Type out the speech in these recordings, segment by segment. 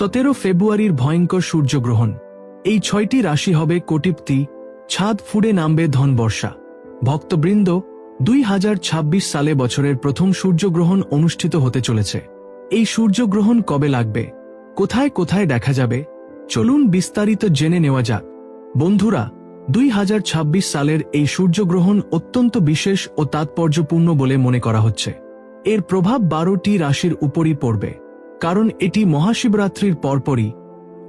সতেরো ফেব্রুয়ারির ভয়ঙ্কর সূর্যগ্রহণ। এই ছয়টি রাশি হবে কোটিপ্তি, ছাদ ফুড়ে নামবে ধনবর্ষা। ভক্তবৃন্দ, দুই হাজার ছাব্বিশ সালে বছরের প্রথম সূর্যগ্রহণ অনুষ্ঠিত হতে চলেছে। এই সূর্যগ্রহণ কবে লাগবে? কোথায় কোথায় দেখা যাবে? চলুন বিস্তারিত জেনে নেওয়া যাক। বন্ধুরা, দুই হাজার ছাব্বিশ সালের এই সূর্যগ্রহণ অত্যন্ত বিশেষ ও তাৎপর্যপূর্ণ বলে মনে করা হচ্ছে। এর প্রভাব বারোটি রাশির উপরই পড়বে। কারণ এটি মহাশিবরাত্রির পরপরই,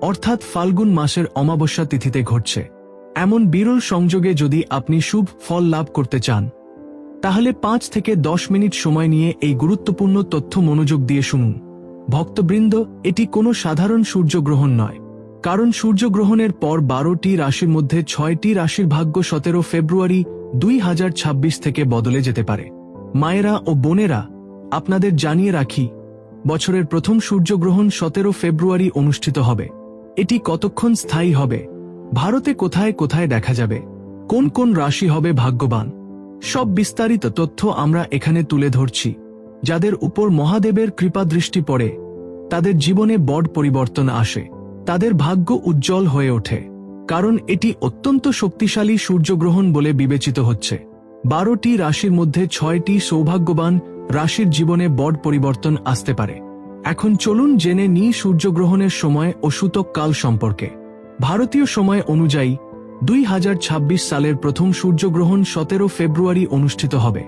অর্থাৎ ফাল্গুন মাসের অমাবস্যা তিথিতে ঘটছে। এমন বিরল সংযোগে যদি আপনি শুভ ফল লাভ করতে চান, তাহলে পাঁচ থেকে দশ মিনিট সময় নিয়ে এই গুরুত্বপূর্ণ তথ্য মনোযোগ দিয়ে শুনুন। ভক্তবৃন্দ, এটি কোনো সাধারণ সূর্যগ্রহণ নয়, কারণ সূর্যগ্রহণের পর বারোটি রাশির মধ্যে ছয়টি রাশির ভাগ্য সতেরো ফেব্রুয়ারি দুই হাজার ছাব্বিশ থেকে বদলে যেতে পারে। মায়েরা ও বোনেরা, আপনাদের জানিয়ে রাখি বছরের প্রথম সূর্যগ্রহণ সতেরো ফেব্রুয়ারি অনুষ্ঠিত হবে। এটি কতক্ষণ স্থায়ী হবে? ভারতে কোথায় কোথায় দেখা যাবে? কোন কোন রাশি হবে ভাগ্যবান? সব বিস্তারিত তথ্য আমরা এখানে তুলে ধরছি। যাদের উপর মহাদেবের কৃপা দৃষ্টি পড়ে, তাদের জীবনে বড় পরিবর্তন আসে। তাদের ভাগ্য উজ্জ্বল হয়ে ওঠে। কারণ এটি অত্যন্ত শক্তিশালী সূর্যগ্রহণ বলে বিবেচিত হচ্ছে। বারোটি রাশির মধ্যে ছয়টি সৌভাগ্যবান রাশির জীবনে বড় পরিবর্তন আসতে পারে। এখন চলুন জেনে নিই সূর্যগ্রহণের সময় ও সূতক কাল সম্পর্কে। ভারতীয় সময় অনুযায়ী দুই হাজার ছাব্বিশ সালের প্রথম সূর্যগ্রহণ সতেরো ফেব্রুয়ারি অনুষ্ঠিত হবে।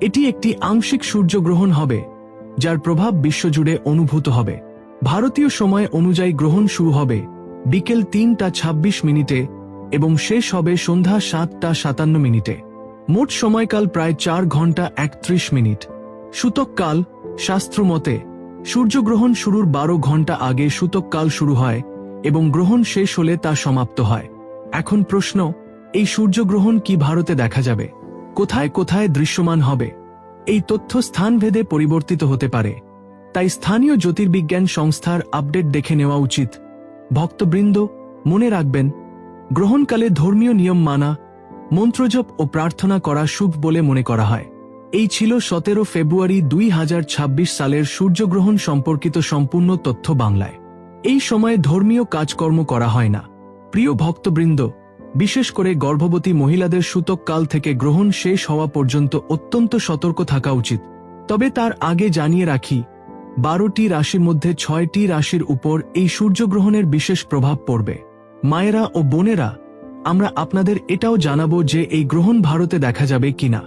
এটি একটি আংশিক সূর্যগ্রহণ হবে, যার প্রভাব বিশ্বজুড়ে অনুভূত হবে। ভারতীয় সময় অনুযায়ী গ্রহণ শুরু হবে বিকেল তিনটা ২৬ মিনিটে এবং শেষ হবে সন্ধ্যা সাতটা সাতান্ন মিনিটে। মোট সময়কাল প্রায় চার ঘণ্টা একত্রিশ মিনিট। সূতককাল শাস্ত্রমতে, সূর্যগ্রহণ শুরুর বারো ঘণ্টা আগে সূতককাল শুরু হয় এবং গ্রহণ শেষ হলে তা সমাপ্ত হয়। এখন প্রশ্ন, এই সূর্যগ্রহণ কি ভারতে দেখা যাবে? কোথায় কোথায় দৃশ্যমান হবে? এই তথ্য স্থানভেদে পরিবর্তিত হতে পারে। তাই স্থানীয় জ্যোতির্বিজ্ঞান সংস্থার আপডেট দেখে নেওয়া উচিত। ভক্তবৃন্দ, মনে রাখবেন, গ্রহণকালে ধর্মীয় নিয়ম মানা, মন্ত্রজপ ও প্রার্থনা করা শুভ বলে মনে করা হয়। এই ছিল সতেরো ফেব্রুয়ারি দুই হাজার ছাব্বিশ সালের সূর্যগ্রহণ সম্পর্কিত সম্পূর্ণ তথ্য বাংলায়। এই সময়ে ধর্মীয় কাজকর্ম করা হয় না। প্রিয় ভক্তবৃন্দ, বিশেষ করে গর্ভবতী মহিলাদের সূতককাল থেকে গ্রহণ শেষ হওয়া পর্যন্ত অত্যন্ত সতর্ক থাকা উচিত। তবে তার আগে জানিয়ে রাখি, বারোটি রাশির মধ্যে ছয়টি রাশির উপর এই সূর্যগ্রহণের বিশেষ প্রভাব পড়বে। মায়েরা ও বোনেরা, আমরা আপনাদের এটাও জানাব যে এই গ্রহণ ভারতে দেখা যাবে কিনা।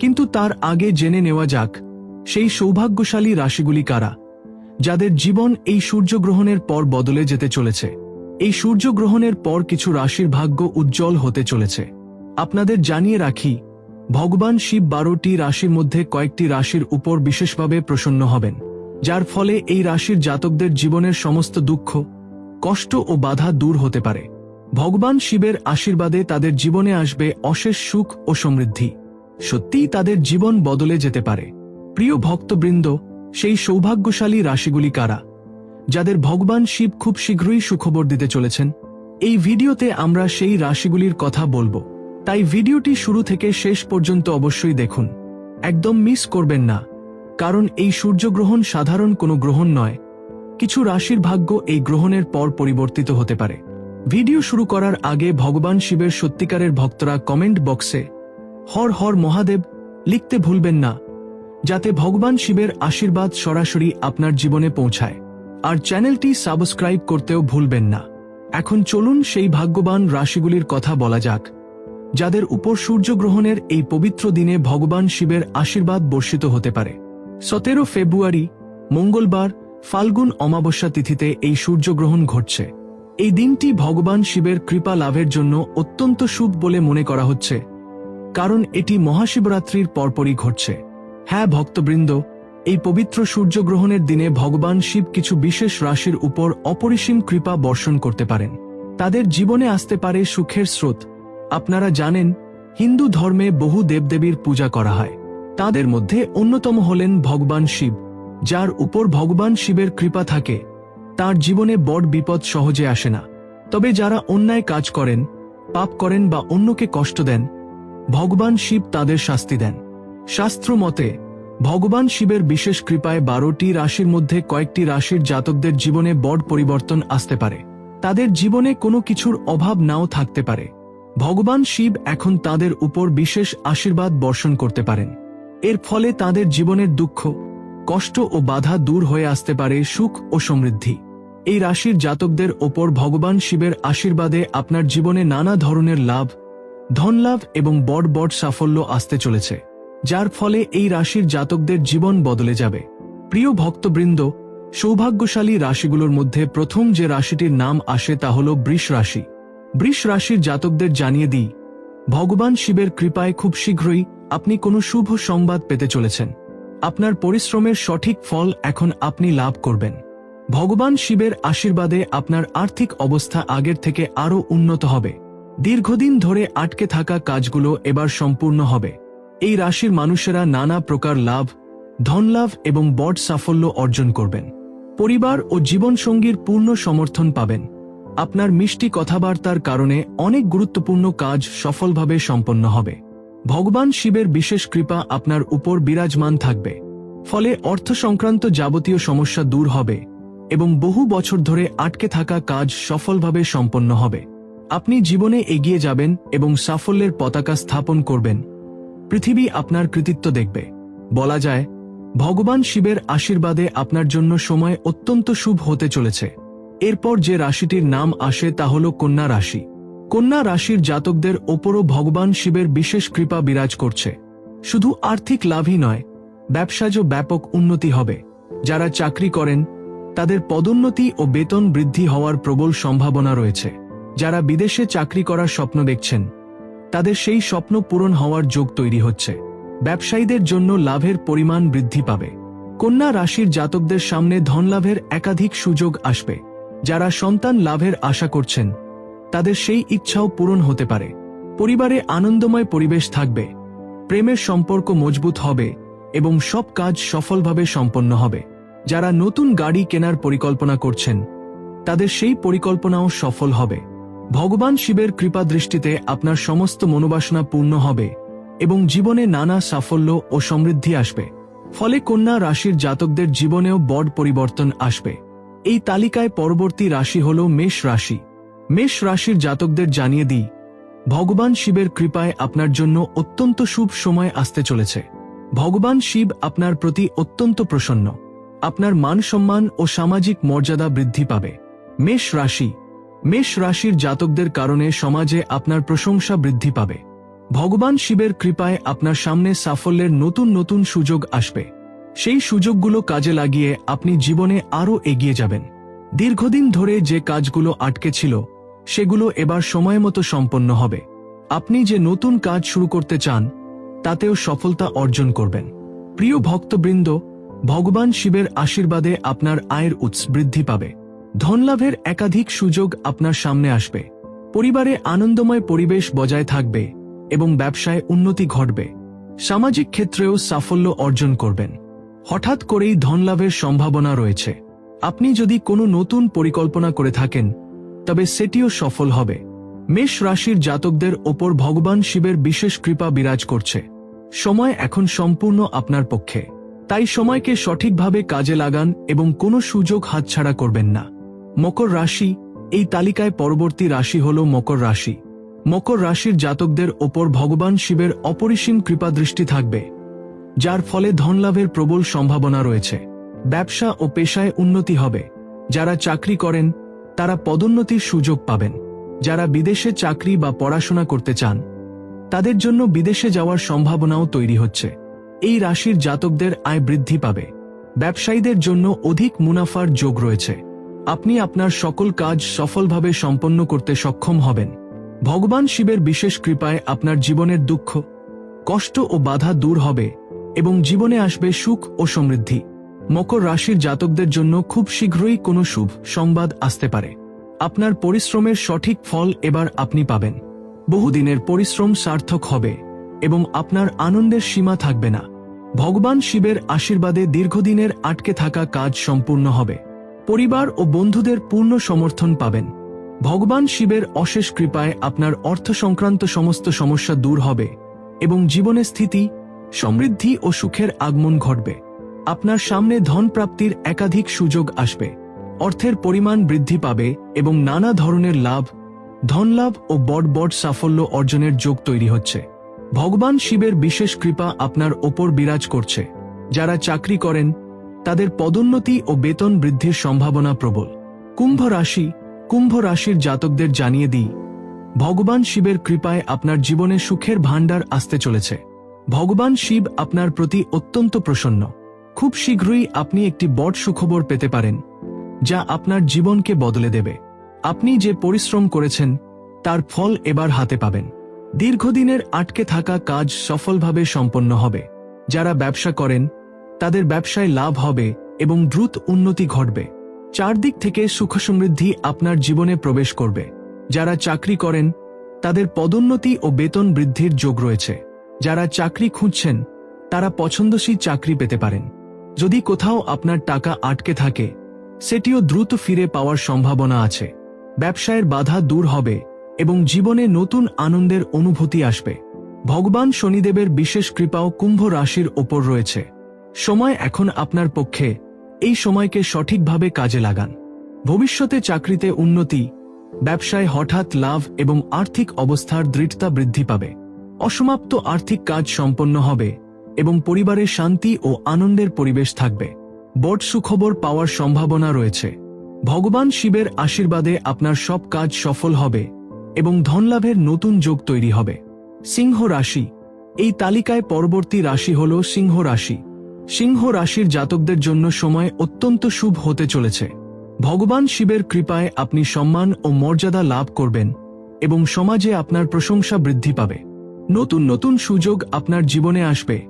কিন্তু তার আগে জেনে নেওয়া যাক, সেই সৌভাগ্যশালী রাশিগুলি কারা, যাদের জীবন এই সূর্যগ্রহণের পর বদলে যেতে চলেছে। এই সূর্যগ্রহণের পর কিছু রাশির ভাগ্য উজ্জ্বল হতে চলেছে। আপনাদের জানিয়ে রাখি, ভগবান শিব বারোটি রাশির মধ্যে কয়েকটি রাশির উপর বিশেষভাবে প্রসন্ন হবেন, যার ফলে এই রাশির জাতকদের জীবনের সমস্ত দুঃখ, কষ্ট ও বাধা দূর হতে পারে। ভগবান শিবের আশীর্বাদে তাদের জীবনে আসবে অশেষ সুখ ও সমৃদ্ধি। সত্যিই তাদের জীবন বদলে যেতে পারে। প্রিয় ভক্তবৃন্দ, সেই সৌভাগ্যশালী রাশিগুলি কারা? যাদের ভগবান শিব খুব শীঘ্রই সুখবর দিতে চলেছেন। এই ভিডিওতে আমরা সেই রাশিগুলির কথা বলব। তাই ভিডিওটি শুরু থেকে শেষ পর্যন্ত অবশ্যই দেখুন। একদম মিস করবেন না। কারণ এই সূর্যগ্রহণ সাধারণ কোনো গ্রহণ নয়। কিছু রাশির ভাগ্য এই গ্রহণের পর পরিবর্তিত হতে পারে। ভিডিও শুরু করার আগে ভগবান শিবের সত্যিকারের ভক্তরা কমেন্ট বক্সে হর হর মহাদেব, লিখতে ভুলবেন না, যাতে ভগবান শিবের আশীর্বাদ সরাসরি আপনার জীবনে পৌঁছায়। আর চ্যানেলটি সাবস্ক্রাইব করতেও ভুলবেন না। এখন চলুন সেই ভাগ্যবান রাশিগুলির কথা বলা যাক, যাদের উপর সূর্যগ্রহণের এই পবিত্র দিনে ভগবান শিবের আশীর্বাদ বর্ষিত হতে পারে। সতেরো ফেব্রুয়ারি, মঙ্গলবার, ফাল্গুন অমাবস্যা তিথিতে এই সূর্যগ্রহণ ঘটছে। এই দিনটি ভগবান শিবের কৃপা লাভের জন্য অত্যন্ত শুভ বলে মনে করা হচ্ছে। কারণ এটি মহাশিবরাত্রির পরপরই ঘটছে। হ্যাঁ ভক্তবৃন্দ, এই পবিত্র সূর্যগ্রহণের দিনে ভগবান শিব কিছু বিশেষ রাশির উপর অপরিসীম কৃপা বর্ষণ করতে পারেন। তাদের জীবনে আসতে পারে সুখের স্রোত। আপনারা জানেন, হিন্দু ধর্মে বহু দেবদেবীর পূজা করা হয়। তাদের মধ্যে অন্যতম হলেন ভগবান শিব, যার উপর ভগবান শিবের কৃপা থাকে। তার জীবনে বড় বিপদ সহজে আসে না। তবে যারা অন্যায় কাজ করেন, পাপ করেন বা অন্যকে কষ্ট দেন ভগবান শিব তাদের শাস্তি দেন। শাস্ত্র মতে ভগবান শিবের বিশেষ কৃপায় বারোটি রাশির মধ্যে কয়েকটি রাশির জাতকদের জীবনে বড় পরিবর্তন আসতে পারে। তাদের জীবনে কোনো কিছুর অভাব নাও থাকতে পারে। ভগবান শিব এখন তাদের উপর বিশেষ আশীর্বাদ বর্ষণ করতে পারেন। এর ফলে তাদের জীবনের দুঃখ, কষ্ট ও বাধা দূর হয়ে আসতে পারে সুখ ও সমৃদ্ধি। এই রাশির জাতকদের ওপর ভগবান শিবের আশীর্বাদে আপনার জীবনে নানা ধরনের লাভ ধনলাভ এবং বড় বড় সাফল্য আসতে চলেছে, যার ফলে এই রাশির জাতকদের জীবন বদলে যাবে। প্রিয় ভক্তবৃন্দ, সৌভাগ্যশালী রাশিগুলোর মধ্যে প্রথম যে রাশিটির নাম আসে তা হল বৃষ রাশি। বৃষ রাশির জাতকদের জানিয়ে দিই, ভগবান শিবের কৃপায় খুব শীঘ্রই আপনি কোনো শুভ সংবাদ পেতে চলেছেন। আপনার পরিশ্রমের সঠিক ফল এখন আপনি লাভ করবেন। ভগবান শিবের আশীর্বাদে আপনার আর্থিক অবস্থা আগের থেকে আরও উন্নত হবে। দীর্ঘদিন ধরে আটকে থাকা কাজগুলো এবার সম্পূর্ণ হবে। এই রাশির মানুষেরা নানা প্রকার লাভ, ধনলাভ এবং বট সাফল্য অর্জন করবেন। পরিবার ও জীবনসঙ্গীর পূর্ণ সমর্থন পাবেন। আপনার মিষ্টি কথাবার্তার কারণে অনেক গুরুত্বপূর্ণ কাজ সফলভাবে সম্পন্ন হবে। ভগবান শিবের বিশেষ কৃপা আপনার উপর বিরাজমান থাকবে। ফলে অর্থ সংক্রান্ত যাবতীয় সমস্যা দূর হবে এবং বহু বছর ধরে আটকে থাকা কাজ সফলভাবে সম্পন্ন হবে। আপনি জীবনে এগিয়ে যাবেন এবং সাফল্যের পতাকা স্থাপন করবেন। পৃথিবী আপনার কৃতিত্ব দেখবে। বলা যায়, ভগবান শিবের আশীর্বাদে আপনার জন্য সময় অত্যন্ত শুভ হতে চলেছে। এরপর যে রাশিটির নাম আসে তা হল কন্যা রাশি। কন্যা রাশির জাতকদের ওপরও ভগবান শিবের বিশেষ কৃপা বিরাজ করছে। শুধু আর্থিক লাভই নয় ব্যবসাজ ব্যাপক উন্নতি হবে। যারা চাকরি করেন, তাদের পদোন্নতি ও বেতন বৃদ্ধি হওয়ার প্রবল সম্ভাবনা রয়েছে। যারা বিদেশে চাকরি করার স্বপ্ন দেখছেন, তাদের সেই স্বপ্ন পূরণ হওয়ার যোগ তৈরি হচ্ছে। ব্যবসায়ীদের জন্য লাভের পরিমাণ বৃদ্ধি পাবে। কন্যা রাশির জাতকদের সামনে ধনলাভের একাধিক সুযোগ আসবে। যারা সন্তান লাভের আশা করছেন, তাদের সেই ইচ্ছাও পূরণ হতে পারে। পরিবারে আনন্দময় পরিবেশ থাকবে। প্রেমের সম্পর্ক মজবুত হবে এবং সব কাজ সফলভাবে সম্পন্ন হবে। যারা নতুন গাড়ি কেনার পরিকল্পনা করছেন, তাদের সেই পরিকল্পনাও সফল হবে। ভগবান শিবের কৃপা দৃষ্টিতে আপনার সমস্ত মনোবাসনা পূর্ণ হবে এবং জীবনে নানা সাফল্য ও সমৃদ্ধি আসবে। ফলে কন্যা রাশির জাতকদের জীবনেও বড় পরিবর্তন আসবে। এই তালিকায় পরবর্তী রাশি হল মেষ রাশি। মেষ রাশির জাতকদের জানিয়ে দিই, ভগবান শিবের কৃপায় আপনার জন্য অত্যন্ত শুভ সময় আসতে চলেছে। ভগবান শিব আপনার প্রতি অত্যন্ত প্রসন্ন। আপনার মান সম্মান ও সামাজিক মর্যাদা বৃদ্ধি পাবে। মেষ রাশি মেষ রাশির জাতকদের কারণে সমাজে আপনার প্রশংসা বৃদ্ধি পাবে। ভগবান শিবের কৃপায় আপনার সামনে সাফল্যের নতুন নতুন সুযোগ আসবে। সেই সুযোগগুলো কাজে লাগিয়ে আপনি জীবনে আরও এগিয়ে যাবেন। দীর্ঘদিন ধরে যে কাজগুলো আটকে ছিল, সেগুলো এবার সময় মতো সম্পন্ন হবে। আপনি যে নতুন কাজ শুরু করতে চান, তাতেও সফলতা অর্জন করবেন। প্রিয় ভক্তবৃন্দ, ভগবান শিবের আশীর্বাদে আপনার আয়ের উৎস বৃদ্ধি পাবে। ধনলাভের একাধিক সুযোগ আপনার সামনে আসবে। পরিবারে আনন্দময় পরিবেশ বজায় থাকবে এবং ব্যবসায় উন্নতি ঘটবে। সামাজিক ক্ষেত্রেও সাফল্য অর্জন করবেন। হঠাৎ করেই ধনলাভের সম্ভাবনা রয়েছে। আপনি যদি কোনো নতুন পরিকল্পনা করে থাকেন, তবে সেটিও সফল হবে। মেষ রাশির জাতকদের ওপর ভগবান শিবের বিশেষ কৃপা বিরাজ করছে। সময় এখন সম্পূর্ণ আপনার পক্ষে। তাই সময়কে সঠিকভাবে কাজে লাগান এবং কোনো সুযোগ হাতছাড়া করবেন না। মকর রাশি, এই তালিকায় পরবর্তী রাশি হল মকর রাশি। মকর রাশির জাতকদের ওপর ভগবান শিবের অপরিসীম কৃপাদৃষ্টি থাকবে, যার ফলে ধনলাভের প্রবল সম্ভাবনা রয়েছে। ব্যবসা ও পেশায় উন্নতি হবে, যারা চাকরি করেন, তারা পদোন্নতির সুযোগ পাবেন। যারা বিদেশে চাকরি বা পড়াশোনা করতে চান, তাদের জন্য বিদেশে যাওয়ার সম্ভাবনাও তৈরি হচ্ছে। এই রাশির জাতকদের আয় বৃদ্ধি পাবে। ব্যবসায়ীদের জন্য অধিক মুনাফার যোগ রয়েছে। আপনি আপনার সকল কাজ সফলভাবে সম্পন্ন করতে সক্ষম হবেন। ভগবান শিবের বিশেষ কৃপায় আপনার জীবনের দুঃখ, কষ্ট ও বাধা দূর হবে এবং জীবনে আসবে সুখ ও সমৃদ্ধি। মকর রাশির জাতকদের জন্য খুব শীঘ্রই কোনো শুভ সংবাদ আসতে পারে। আপনার পরিশ্রমের সঠিক ফল এবার আপনি পাবেন। বহুদিনের পরিশ্রম সার্থক হবে এবং আপনার আনন্দের সীমা থাকবে না। ভগবান শিবের আশীর্বাদে দীর্ঘদিনের আটকে থাকা কাজ সম্পূর্ণ হবে। পরিবার ও বন্ধুদের পূর্ণ সমর্থন পাবেন। ভগবান শিবের অশেষ কৃপায় আপনার অর্থ সংক্রান্ত সমস্ত সমস্যা দূর হবে এবং জীবনে স্থিতি, সমৃদ্ধি ও সুখের আগমন ঘটবে। আপনার সামনে ধন প্রাপ্তির একাধিক সুযোগ আসবে। অর্থের পরিমাণ বৃদ্ধি পাবে এবং নানা ধরনের লাভ ধনলাভ ও বড় বড় সাফল্য অর্জনের যোগ তৈরি হচ্ছে। ভগবান শিবের বিশেষ কৃপা আপনার ওপর বিরাজ করছে। যারা চাকরি করেন তাদের পদোন্নতি ও বেতন বৃদ্ধির সম্ভাবনা প্রবল। কুম্ভ রাশি, কুম্ভ রাশির জাতকদের জানিয়ে দিই, ভগবান শিবের কৃপায় আপনার জীবনে সুখের ভাণ্ডার আসতে চলেছে। ভগবান শিব আপনার প্রতি অত্যন্ত প্রসন্ন। খুব শীঘ্রই আপনি একটি বড় সুখবর পেতে পারেন, যা আপনার জীবনকে বদলে দেবে। আপনি যে পরিশ্রম করেছেন, তার ফল এবার হাতে পাবেন। দীর্ঘদিনের আটকে থাকা কাজ সফলভাবে সম্পন্ন হবে। যারা ব্যবসা করেন তাদের ব্যবসায় লাভ হবে এবং দ্রুত উন্নতি ঘটবে। চারদিক থেকে সুখ সমৃদ্ধি আপনার জীবনে প্রবেশ করবে। যারা চাকরি করেন, তাদের পদোন্নতি ও বেতন বৃদ্ধির যোগ রয়েছে। যারা চাকরি খুঁজছেন, তারা পছন্দসই চাকরি পেতে পারেন। যদি কোথাও আপনার টাকা আটকে থাকে, সেটিও দ্রুত ফিরে পাওয়ার সম্ভাবনা আছে। ব্যবসায়ের বাধা দূর হবে এবং জীবনে নতুন আনন্দের অনুভূতি আসবে। ভগবান শনিদেবের বিশেষ কৃপাও কুম্ভ রাশির ওপর রয়েছে। সময় এখন আপনার পক্ষে। এই সময়কে সঠিকভাবে কাজে লাগান। ভবিষ্যতে চাকরিতে উন্নতি, ব্যবসায় হঠাৎ লাভ এবং আর্থিক অবস্থার দৃঢ়তা বৃদ্ধি পাবে। অসমাপ্ত আর্থিক কাজ সম্পন্ন হবে এবং পরিবারে শান্তি ও আনন্দের পরিবেশ থাকবে। বট সুখবর পাওয়ার সম্ভাবনা রয়েছে। ভগবান শিবের আশীর্বাদে আপনার সব কাজ সফল হবে এবং ধনলাভের নতুন যোগ তৈরি হবে। সিংহ রাশি। এই তালিকায় পরবর্তী রাশি হল সিংহ রাশি। সিংহ রাশির জাতকদের জন্য সময় অত্যন্ত শুভ হতে চলেছে। ভগবান শিবের কৃপায় আপনি সম্মান ও মর্যাদা লাভ করবেন এবং সমাজে আপনার প্রশংসা বৃদ্ধি পাবে। নতুন নতুন সুযোগ আপনার জীবনে আসবে,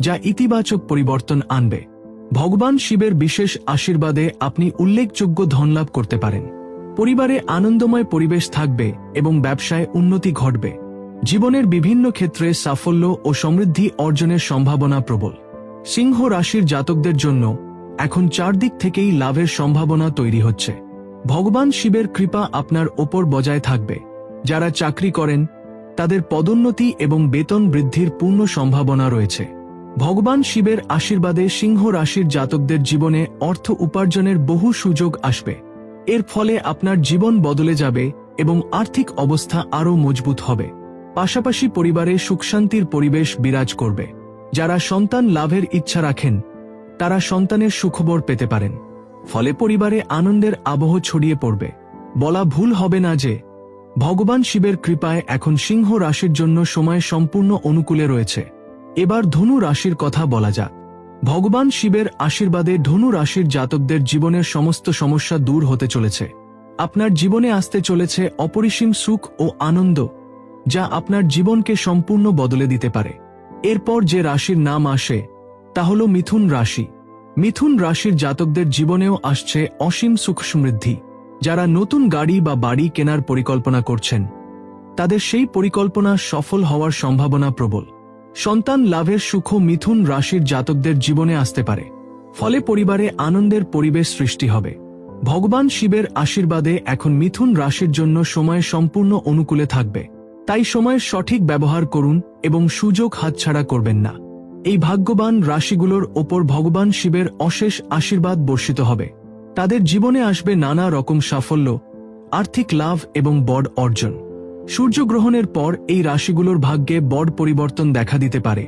যা ইতিবাচক পরিবর্তন আনবে। ভগবান শিবের বিশেষ আশীর্বাদে আপনি উল্লেখযোগ্য ধনলাভ করতে পারেন। পরিবারে আনন্দময় পরিবেশ থাকবে এবং ব্যবসায় উন্নতি ঘটবে। জীবনের বিভিন্ন ক্ষেত্রে সাফল্য ও সমৃদ্ধি অর্জনের সম্ভাবনা প্রবল। সিংহ রাশির জাতকদের জন্য এখন চারদিক থেকেই লাভের সম্ভাবনা তৈরি হচ্ছে। ভগবান শিবের কৃপা আপনার ওপর বজায় থাকবে। যারা চাকরি করেন, তাদের পদোন্নতি এবং বেতন বৃদ্ধির পূর্ণ সম্ভাবনা রয়েছে। ভগবান শিবের আশীর্বাদে সিংহ রাশির জাতকদের জীবনে অর্থ উপার্জনের বহু সুযোগ আসবে। এর ফলে আপনার জীবন বদলে যাবে এবং আর্থিক অবস্থা আরও মজবুত হবে। পাশাপাশি পরিবারে সুখশান্তির পরিবেশ বিরাজ করবে। যারা সন্তান লাভের ইচ্ছা রাখেন, তারা সন্তানের সুখবর পেতে পারেন। ফলে পরিবারে আনন্দের আবহ ছড়িয়ে পড়বে। বলা ভুল হবে না যে, ভগবান শিবের কৃপায় এখন সিংহ রাশির জন্য সময় সম্পূর্ণ অনুকূলে রয়েছে। এবার ধনু রাশির কথা বলা যাক। ভগবান শিবের আশীর্বাদে ধনু রাশির জাতকদের জীবনের সমস্ত সমস্যা দূর হতে চলেছে। আপনার জীবনে আসতে চলেছে অপরিসীম সুখ ও আনন্দ, যা আপনার জীবনকে সম্পূর্ণ বদলে দিতে পারে। এরপর যে রাশির নাম আসে, তা হল মিথুন রাশি। মিথুন রাশির জাতকদের জীবনেও আসছে অসীম সুখ সমৃদ্ধি যারা নতুন গাড়ি বা বাড়ি কেনার পরিকল্পনা করছেন, তাদের সেই পরিকল্পনা সফল হওয়ার সম্ভাবনা প্রবল। সন্তান লাভের সুখ মিথুন রাশির জাতকদের জীবনে আসতে পারে। ফলে পরিবারে আনন্দের পরিবেশ সৃষ্টি হবে। ভগবান শিবের আশীর্বাদে এখন মিথুন রাশির জন্য সময় সম্পূর্ণ অনুকূলে থাকবে। তাই সময়ের সঠিক ব্যবহার করুন এবং সুযোগ হাতছাড়া করবেন না। এই ভাগ্যবান রাশিগুলোর ওপর ভগবান শিবের অশেষ আশীর্বাদ বর্ষিত হবে। তাদের জীবনে আসবে নানা রকম সাফল্য, আর্থিক লাভ এবং বড় অর্জন। সূর্যগ্রহণের পর এই রাশিগুলোর ভাগ্যে বড় পরিবর্তন দেখা দিতে পারে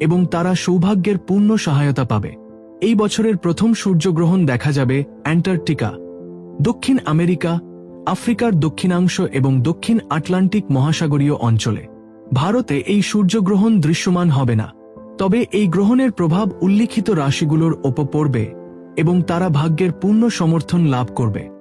এবং তারা সৌভাগ্যের পূর্ণ সহায়তা পাবে। এই বছরের প্রথম সূর্যগ্রহণ দেখা যাবে অ্যান্টার্কটিকা, দক্ষিণ আমেরিকা আফ্রিকার দক্ষিণাংশ এবং দক্ষিণ আটলান্টিক মহাসাগরীয় অঞ্চলে। ভারতে এই সূর্যগ্রহণ দৃশ্যমান হবে না। তবে এই গ্রহণের প্রভাব উল্লিখিত রাশিগুলোর ওপর পড়বে এবং তারা ভাগ্যের পূর্ণ সমর্থন লাভ করবে।